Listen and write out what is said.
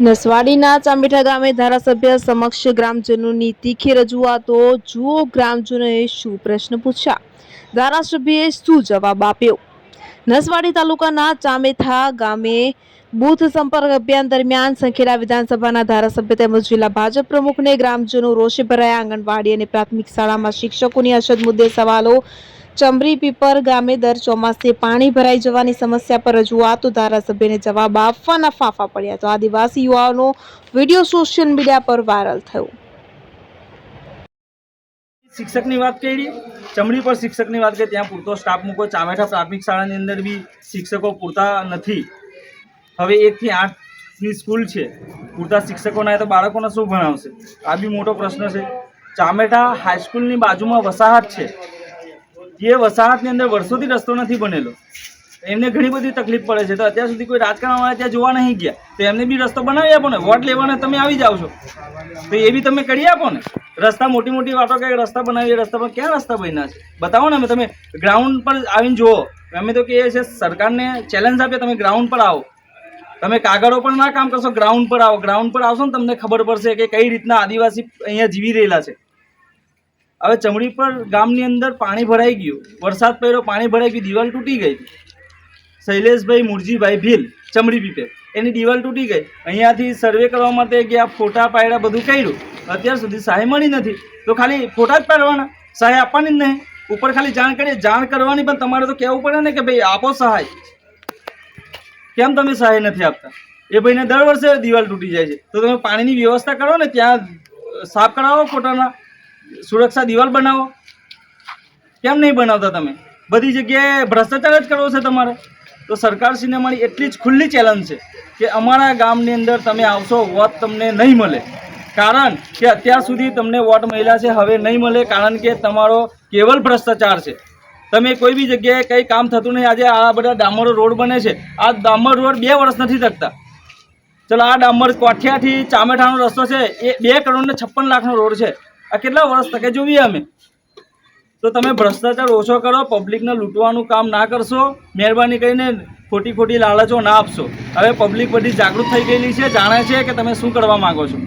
નસવાડીના ચાંબેઠા ગામે ધારાસભ્ય સમક્ષ ગ્રામજનોની તીખી રજૂઆતો જુઓ ગ્રામજનોએ શું પ્રશ્ન પૂછ્યા. ધારાસભ્યએ શું જવાબ આપ્યો? નસવાડી તાલુકાના ચામેથા ગામે બૂથ સંપર્ક અભિયાન દરમિયાન સંખેડા વિધાનસભાના ધારાસભ્ય તેમજ જિલ્લા ભાજપ પ્રમુખને ગ્રામજનો રોષે ભરાયા. આંગણવાડી અને પ્રાથમિક શાળામાં શિક્ષકોની અછત મુદ્દે સવાલો ચમરી પીપર ગામે દર ચોમાસે પાણી ભરાઈ જવાની સમસ્યા પર રજૂઆતો ધારાસભ્યને જવાબ આપવાના ફાંફા પડ્યા તો આદિવાસી યુવાઓનો વીડિયો સોશિયલ મીડિયા પર વાયરલ થયો. શિક્ષકની વાત કરી ચમડી પર શિક્ષકની વાત કરી, ત્યાં પૂરતો સ્ટાફ મૂકો, ચામેઠા પ્રાથમિક શાળાની અંદર બી શિક્ષકો પૂરતા નથી. હવે એકથી આઠની સ્કૂલ છે, પૂરતા શિક્ષકો ના તો બાળકોને શું ભણાવશે? આ બી મોટો પ્રશ્ન છે. ચામેઠા હાઈસ્કૂલની બાજુમાં વસાહત છે. જે વસાહતની અંદર વર્ષોથી રસ્તો નથી બનેલો, એમને ઘણી બધી તકલીફ પડે છે. તો અત્યાર સુધી કોઈ રાજકારણવાળા ત્યાં જોવા નહીં ગયા, તો એમને બી રસ્તો બનાવી આપો ને. વોટ લેવાને તમે આવી જાઓ છો. તો એ બી તમે કરી આપો ને. રસ્તા મોટી મોટી વાતો કે રસ્તા બનાવીએ, રસ્તા પર ક્યાં રસ્તા બન્યા છે? બતાવો ને, અમે તમે ગ્રાઉન્ડ પર આવીને જુઓ. અમે તો કહીએ છીએ, સરકારને ચેલેન્જ આપીએ, તમે ગ્રાઉન્ડ પર આવો. તમે કાગળો પર ના કામ કરશો ગ્રાઉન્ડ પર આવો. ગ્રાઉન્ડ પર આવશો ને, તમને ખબર પડશે કે કઈ રીતના આદિવાસી અહીંયા જીવી રહેલા છે. હવે ચમડી પર ગામની અંદર પાણી ભરાઈ ગયું. વરસાદ પડ્યો, પાણી ભરાઈ ગયું, દિવાલ તૂટી ગઈ. શૈલેષભાઈ મુરજીભાઈ ભીલ, ચમડી પીપે. એની દિવાલ તૂટી ગઈ. અહીંયાથી સર્વે કરવા માટે ગયા ફોટા પાડ્યા બધું કર્યું અત્યાર સુધી સહાય મળી નથી. તો ખાલી ફોટા જ પાડવાના. સહાય આપવાની જ નહીં. ઉપર ખાલી જાણ કરીએ. જાણ કરવાની પણ તમારે તો કહેવું પડે ને કે ભાઈ આપો સહાય. કેમ તમે સહાય નથી આપતા? એ ભાઈને દર વર્ષે દિવાલ તૂટી જાય છે. તો તમે પાણીની વ્યવસ્થા કરો ને ત્યાં સાફ કરાવો ફોટાના. સુરક્ષા દિવાલ બનાવો. કેમ નહીં બનાવતા તમે? બધી જગ્યાએ ભ્રષ્ટાચાર જ કરવો છે તમારે. તો સરકારશ્રીને મારી એટલી જ ખુલ્લી ચેલેન્જ છે કે અમારા ગામની અંદર તમે આવશો, વોટ તમને નહીં મળે. કારણ કે અત્યાર સુધી તમને વોટ મળ્યા છે, હવે નહીં મળે કારણ કે તમારો કેવલ ભ્રષ્ટાચાર છે. તમે કોઈ બી જગ્યાએ કંઈ કામ થતું નહીં. આજે આ બધા ડામર રોડ બને છે. આ ડામર રોડ બે વર્ષ નથી થકતા. ચલો, આ ડામર કોઠિયાથી ચામેઠાનો રસ્તો છે. એ બે કરોડ ને છપ્પન લાખનો રોડ છે. આ કેટલા વર્ષ તકે જોઈએ અમે? તો તમે ભ્રષ્ટાચાર ઓછો કરો પબ્લિકને લૂંટવાનું કામ ના કરશો, મહેરબાની કરીને ખોટી ખોટી લાલચો ના આપશો. હવે પબ્લિક બધી જાગૃત થઈ ગયેલી છે, જાણે છે કે તમે શું કરવા માગો છો?